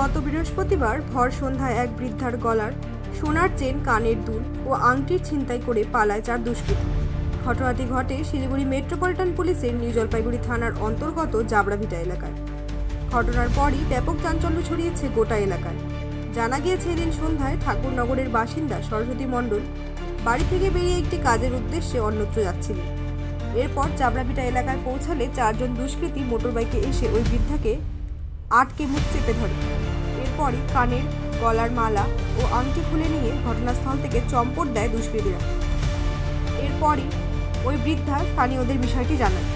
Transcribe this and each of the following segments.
গত বৃহস্পতিবার ভর সন্ধ্যায় এক বৃদ্ধার গলার সোনার চেন, কানের দুল ও আংটির ছিনতাই করে পালায় চার দুষ্কৃতী। ঘটনাটি ঘটে শিলিগুড়ি মেট্রোপলিটন পুলিশের নিউ জলপাইগুড়ি থানার অন্তর্গত জাবড়াভিটা এলাকায়। ঘটনার পরই ব্যাপক চাঞ্চল্য ছড়িয়েছে গোটা এলাকায়। জানা গিয়েছে এদিন সন্ধ্যায় ঠাকুরনগরের বাসিন্দা সরস্বতী মণ্ডল বাড়ি থেকে বেরিয়ে একটি কাজের উদ্দেশ্যে অন্যত্র যাচ্ছিলেন এরপর চাবড়াভিটা এলাকায় পৌঁছালে চারজন দুষ্কৃতী মোটরবাইকে এসে ওই বৃদ্ধাকে আটকে মুখ চেপে ধরে। এরপরই কানের, গলার মালা ও আংটি খুলে নিয়ে ঘটনাস্থল থেকে চম্পট দেয় দুষ্কৃতীরা। এরপরই ওই বৃদ্ধা স্থানীয়দের বিষয়টি জানায়।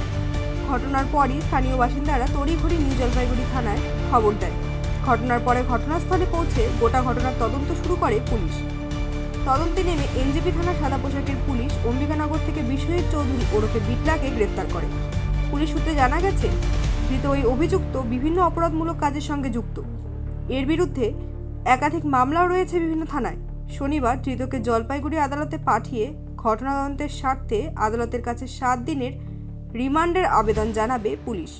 ঘটনার পরই স্থানীয় বাসিন্দারা তড়িঘড়ি নিউ জলপাইগুড়ি থানায় খবর দেয়। ঘটনার পরে ঘটনাস্থলে পৌঁছে গোটা ঘটনার তদন্ত শুরু করে পুলিশ। তদন্তে নেমে এনজেপি থানা সাদা পোশাকের পুলিশ অম্বিকানগর থেকে বিশ্বজিৎ চৌধুরী ওরফে বিটলাকে গ্রেফতার করে। পুলিশ সূত্রে জানা গেছে, ধৃত ওই অভিযুক্ত বিভিন্ন অপরাধমূলক কাজের সঙ্গে যুক্ত। এর বিরুদ্ধে একাধিক মামলাও রয়েছে বিভিন্ন থানায়। শনিবার ধৃতকে জলপাইগুড়ি আদালতে পাঠিয়ে ঘটনা তদন্তের স্বার্থে আদালতের কাছে সাত দিনের রিমান্ডের আবেদন জানাবে পুলিশ।